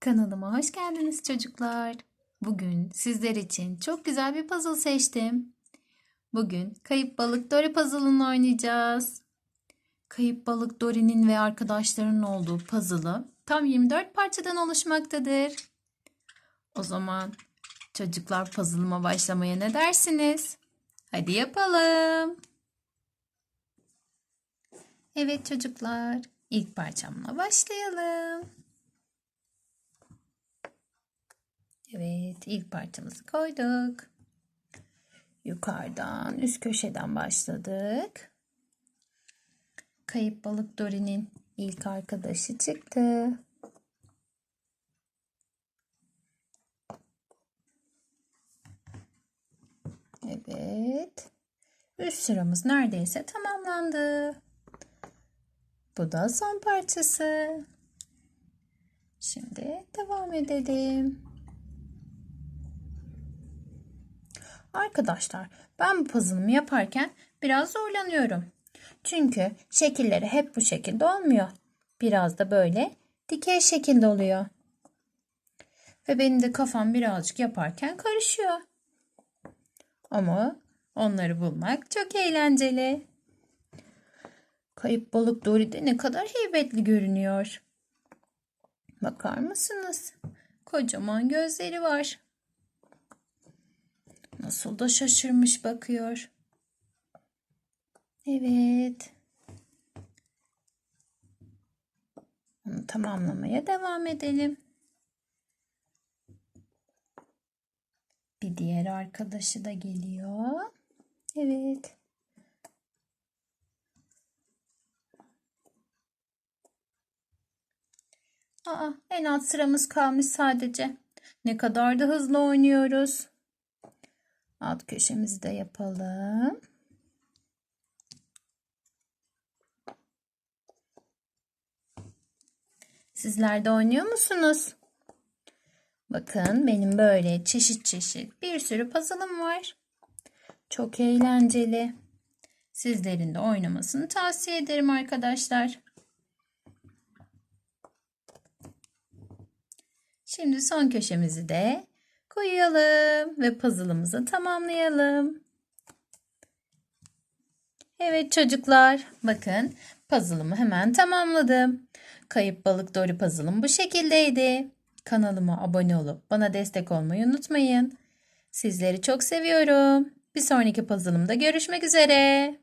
Kanalıma hoş geldiniz çocuklar. Bugün sizler için çok güzel bir puzzle seçtim. Bugün Kayıp Balık Dory puzzle'ını oynayacağız. Kayıp Balık Dory'nin ve arkadaşlarının olduğu puzzle'ı tam 24 parçadan oluşmaktadır. O zaman çocuklar puzzle'ıma başlamaya ne dersiniz? Hadi yapalım. Evet çocuklar, ilk parçamla başlayalım. Evet, ilk parçamızı koyduk. Yukarıdan, üst köşeden başladık. Kayıp balık Dory'nin ilk arkadaşı çıktı. Evet. Üst sıramız neredeyse tamamlandı. Bu da son parçası. Şimdi devam edelim. Arkadaşlar ben bu puzzle'ımı yaparken biraz zorlanıyorum. Çünkü şekilleri hep bu şekilde olmuyor. Biraz da böyle dikey şekilde oluyor. Ve benim de kafam birazcık yaparken karışıyor. Ama onları bulmak çok eğlenceli. Kayıp balık Dory'de ne kadar heybetli görünüyor. Bakar mısınız? Kocaman gözleri var. Nasıl da şaşırmış bakıyor. Evet. Onu tamamlamaya devam edelim. Bir diğer arkadaşı da geliyor. Evet. Aa, en alt sıramız kalmış sadece. Ne kadar da hızlı oynuyoruz. Alt köşemizi de yapalım. Sizler de oynuyor musunuz? Bakın benim böyle çeşit çeşit bir sürü puzzle'ım var. Çok eğlenceli. Sizlerin de oynamasını tavsiye ederim arkadaşlar. Şimdi son köşemizi de koyalım ve puzzle'ımızı tamamlayalım. Evet çocuklar, bakın puzzle'ımı hemen tamamladım. Kayıp balık Dory puzzle'ım bu şekildeydi. Kanalıma abone olup bana destek olmayı unutmayın. Sizleri çok seviyorum. Bir sonraki puzzle'ımda görüşmek üzere.